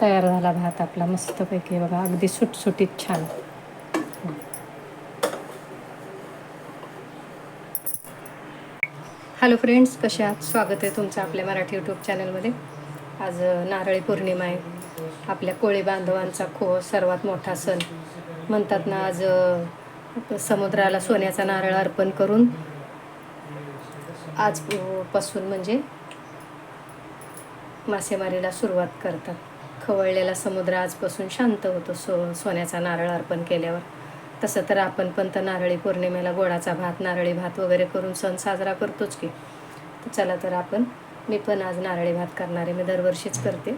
तयार झाला भात आपला मस्तपैकी बघा अगदी सुटसुटीत छान. हॅलो फ्रेंड्स कसे आहात? स्वागत आहे तुमचं आपल्या मराठी यूट्यूब चॅनलमध्ये आज नारळी पौर्णिमा आहे. आपल्या कोळी बांधवांचा खो सर्वात मोठा सण. म्हणतात ना आज समुद्राला सोन्याचा नारळ अर्पण करून आजपासून म्हणजे मासेमारीला सुरुवात करतात. खवळलेला समुद्र आजपासून शांत होतो सो सोन्याचा नारळ अर्पण केल्यावर. तसं तर आपण पण तर नारळी पौर्णिमेला गोडाचा भात नारळी भात वगैरे करून सण साजरा करतोच की. तर चला तर आपण मी पण आज नारळी भात करणार आहे मी दरवर्षीच करते.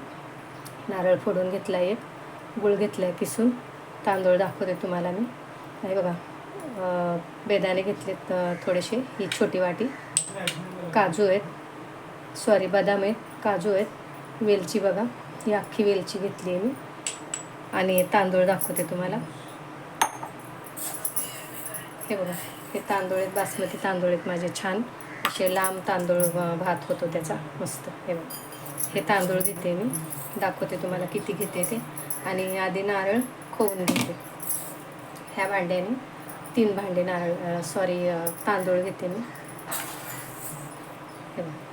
नारळ फोडून घेतला एक गुळ घेतला आहे किसून तांदूळ दाखवते तुम्हाला मी. हे बघा बेदाणे घेतलेत थोडेसे ही छोटी वाटी. काजू आहेत सॉरी बदाम आहेत काजू आहेत वेलची बघा. ही अख्खी वेलची घेतली आहे मी. आणि तांदूळ दाखवते तुम्हाला. हे बघा हे तांदूळ आहेत बासमती तांदूळ आहेत माझे छान असे लांब तांदूळ भात होतो त्याचा मस्त. हे बघा हे तांदूळ घेते मी. दाखवते तुम्हाला किती घेते ते. आणि आधी नारळ खोवून घेते. ह्या भांड्याने तीन भांडे नारळ सॉरी तांदूळ घेते मी हे बघा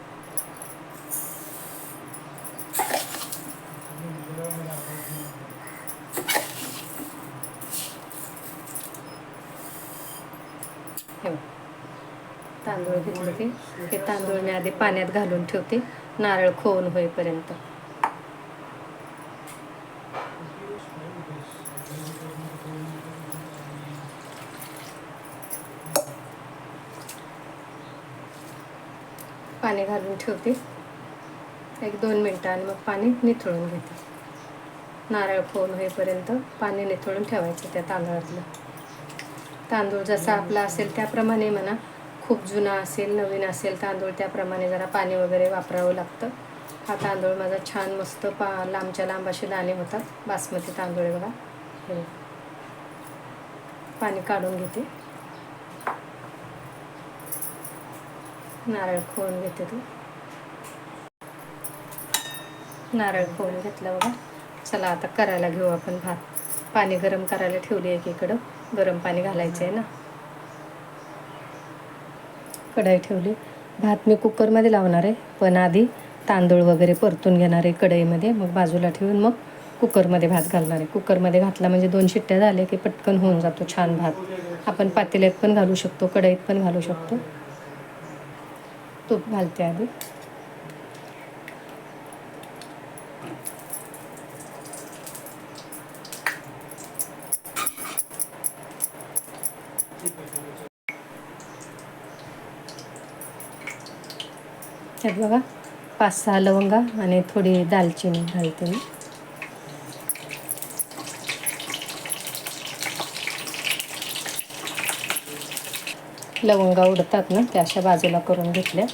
हे तांदूळ घेतले ते हे तांदूळ मी आधी पाण्यात घालून ठेवते. नारळ खोवून होईपर्यंत. पाणी घालून ठेवते. एक दोन मिनटं आणि मग पाणी निथळून घेते. नारळ खोवून होईपर्यंत पाणी निथळून ठेवायचं त्या तांदळातलं. तांदूळ जसा आपला असेल त्याप्रमाणे म्हणा खूप जुना असेल नवीन असेल तांदूळ त्याप्रमाणे जरा पाणी वगैरे वापरावं लागतं. हा तांदूळ माझा छान मस्त पा लांबच्या लांब असे दाणे होतात बासमती तांदूळ बघा. हे पाणी काढून घेते. नारळ खोळून घेते तू. नारळ खोळून घेतला बघा. चला आता करायला घेऊ आपण भात. पाणी गरम करायला ठेवली एकीकडं. गरम पाणी घालायचं आहे ना. कढाई ठेवली. भात मी कुकरमध्ये लावणार आहे. पण आधी तांदूळ वगैरे परतून घेणार आहे कढईमध्ये. मग बाजूला ठेवून मग कुकरमध्ये भात घालणार आहे. कुकरमध्ये घातला म्हणजे दोन शिट्ट्या झाल्या की पटकन होऊन जातो छान भात. आपण पातेल्यात पण घालू शकतो कढईत पण घालू शकतो. तूप घालते आधी. त्यात बघा पाच सहा लवंगा आणि थोडी दालचिनी घालते मी. लवंगा उडतात ना त्या अशा बाजूला करून घेतल्या.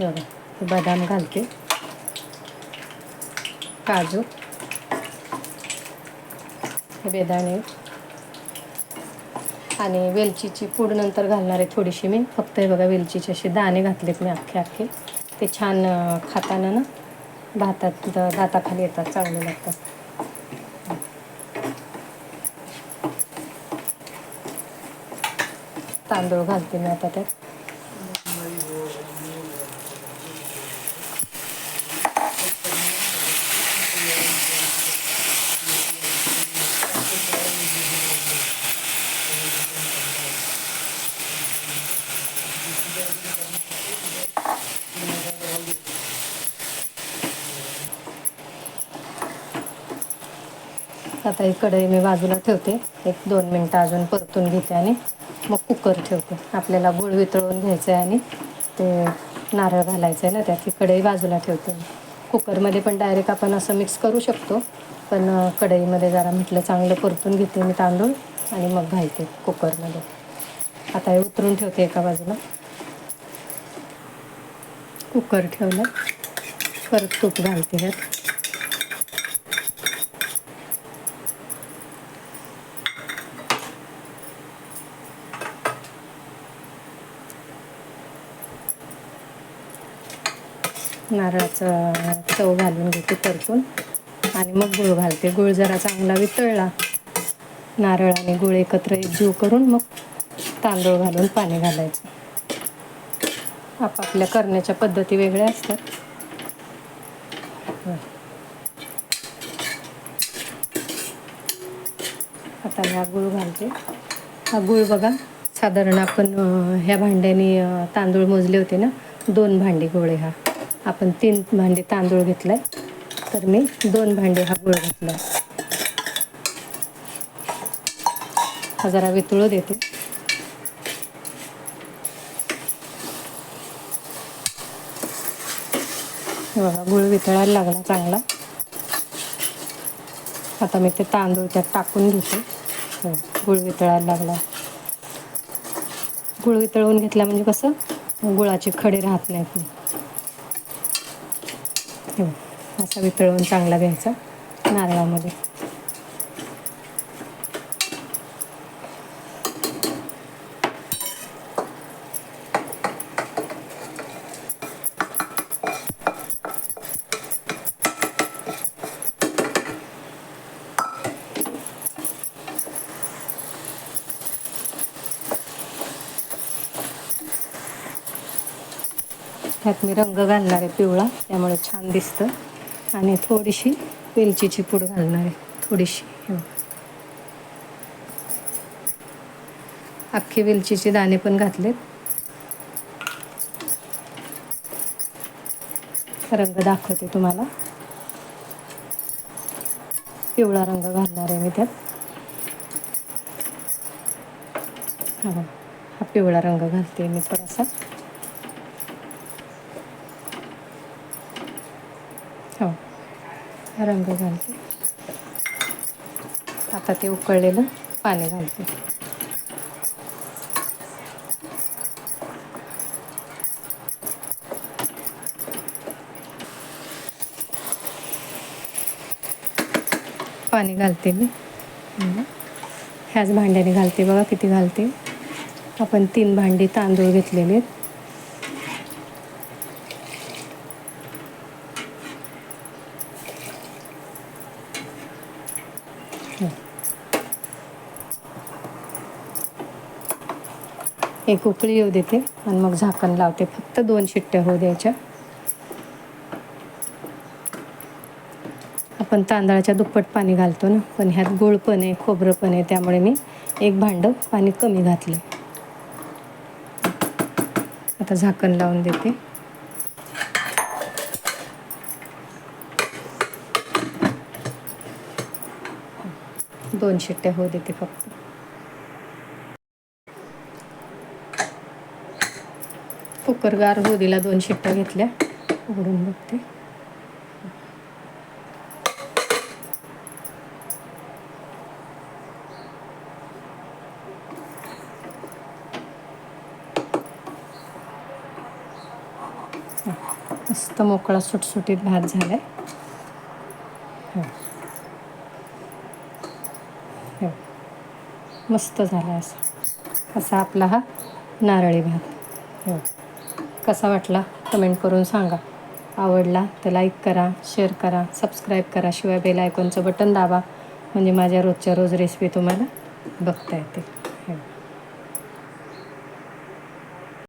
बघा बदाम घालते. काजू. बेदाणे. आणि वेलचीची पूड नंतर घालणार आहे थोडीशी मी. फक्त हे बघा वेलचीचे असे दाणे घातलेत मी अख्खे अख्खे. ते छान खाताना ना भातात दाताखाली येतात चांगले लागतात. तांदूळ घालते मी आता त्यात. आता ही कढई मी बाजूला ठेवते. एक दोन मिनटं अजून परतून घेते आणि मग कुकर ठेवते. आपल्याला गुळ वितळून घ्यायचं आहे आणि ते नारळ घालायचं आहे ना त्यात ही कढई बाजूला ठेवते कुकरमध्ये पण डायरेक्ट आपण असं मिक्स करू शकतो पण कढईमध्ये जरा म्हटलं चांगलं परतून घेते मी तांदूळ आणि मग घालते कुकरमध्ये. आता हे उतरून ठेवते एका बाजूला. कुकर ठेवलं परत तूप घालते ह्यात. नारळाचं चव घालून घेते परतून. आणि मग गुळ घालते. गुळ जरा चांगला वितळला. नारळ आणि गुळ एकत्र एकजीव करून मग तांदूळ घालून पाणी घालायचं. आपापल्या करण्याच्या पद्धती वेगळ्या असतात. आता हा गुळ घालते. हा गुळ बघा साधारण आपण ह्या भांड्याने तांदूळ मोजले होते ना? दोन भांडी गोळे हा. आपण तीन भांडे तांदूळ घेतलाय. तर मी दोन भांडे हा गुळ घेतला हा जरा वितळू देते. बघा गुळ वितळायला लागला चांगला. आता मी ते तांदूळ त्यात टाकून घेते. हो, गुळ वितळायला लागला. गुळ वितळवून घेतला म्हणजे कसं? गुळाचे खडे राहत नाहीत. हे असा वितळवून चांगला घ्यायचा नारळामध्ये. त्यात मी रंग घालणार आहे पिवळा त्यामुळे छान दिसतं. आणि थोडीशी वेलचीची पूड घालणार आहे थोडीशी. अख्खे वेलचीचे दाणे पण घातलेत. रंग दाखवते तुम्हाला. पिवळा रंग घालणार आहे मी त्यात. हा पिवळा रंग घालते मी थोडासा. हो. हा रंग घालते. आता ते उकळलेलं पाणी घालते. पाणी घालते मी. ह्याच भांड्याने घालते बघा किती घालते. आपण तीन भांडी तांदूळ घेतलेले आहेत. एक उकळी येऊ देते आणि मग झाकण लावते. फक्त दोन शिट्ट्या होऊ द्यायच्या. आपण तांदळाच्या दुप्पट पाणी घालतो ना पण ह्यात गोड पण आहे खोबरं पण आहे त्यामुळे मी एक भांडं पाणी कमी घातलं आता झाकण लावून देते. दोन शिट्ट्या होऊ देते फक्त. कुकर गार होऊ दिला दोन शिट्ट्या घेतल्या. उघडून बघते. मस्त मोकळा सुटसुटीत भात झालाय हो. हो. मस्त झाला असा. असा आपला हा नारळी भात. हो. कसा वाटला कमेंट करून सांगा. आवडला तर लाईक करा शेअर करा सबस्क्राईब करा. शिवाय बेल आयकॉनचं बटन दाबा. म्हणजे माझ्या रोजच्या रोज रेसिपी तुम्हाला बघता येते.